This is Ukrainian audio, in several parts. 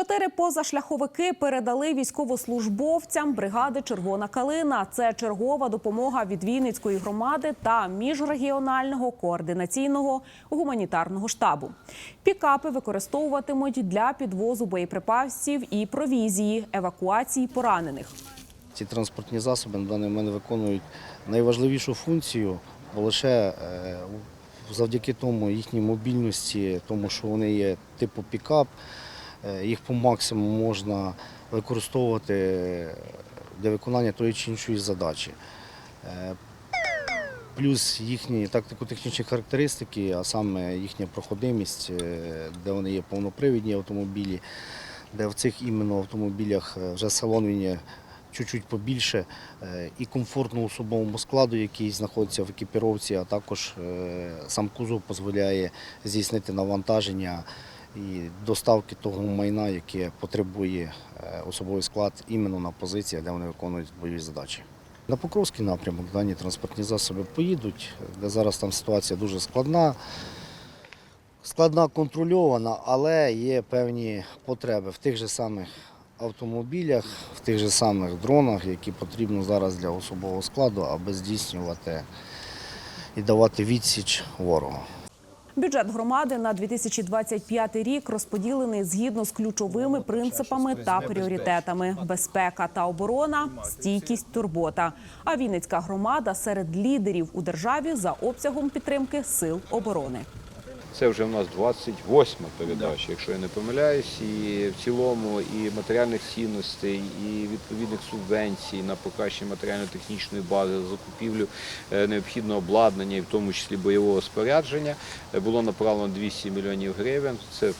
Чотири позашляховики передали військовослужбовцям бригади Червона калина. Це чергова допомога від Вінницької громади та міжрегіонального координаційного гуманітарного штабу. Пікапи використовуватимуть для підвозу боєприпасів і провізії, евакуації поранених. Ці транспортні засоби на даний момент виконують найважливішу функцію, бо лише е, завдяки тому їхній мобільності, тому що вони є типу пікап, їх по максимуму можна використовувати для виконання тої чи іншої задачі. Е, Плюс їхні тактико-технічні характеристики, а саме їхня проходимість, е, де вони є повнопривідні автомобілі, де в цих іменно автомобілях е, вже салон він є чуть-чуть побільше е, і комфортно особовому складу, який знаходиться в екіпіровці, а також е, сам кузов дозволяє здійснити навантаження і доставки того майна, яке потребує е, особовий склад іменно на позиціях, де вони виконують бойові задачі. На Покровський напрямок дані транспортні засоби поїдуть, де зараз там ситуація дуже складна. Складна контрольована, але є певні потреби в тих же самих автомобілях, в тих же самих дронах, які потрібно зараз для особового складу, аби здійснювати і давати відсіч ворогу. Бюджет громади на 2025 рік розподілений згідно з ключовими принципами та пріоритетами: безпека та оборона, стійкість, турбота. А Вінницька громада серед лідерів у державі за обсягом підтримки сил оборони. Це вже в нас 28 передача, якщо я не помиляюсь, і в цілому і матеріальних цінностей, і відповідних субвенцій на покращення матеріально-технічної бази, закупівлю е, необхідного обладнання, і в тому числі бойового спорядження, е, було направлено 200 мільйонів гривень. Це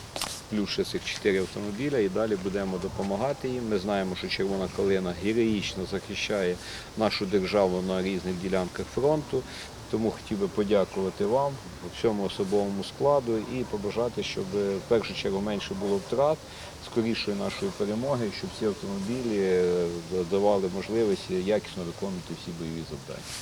плюс ще цих 4 автомобіля, і далі будемо допомагати їм. Ми знаємо, що Червона калина героїчно захищає нашу державу на різних ділянках фронту. Тому хотів би подякувати вам, всьому особовому складу і побажати, щоб в першу чергу менше було втрат, скорішої нашої перемоги, щоб ці автомобілі е, давали можливість якісно виконувати всі бойові завдання.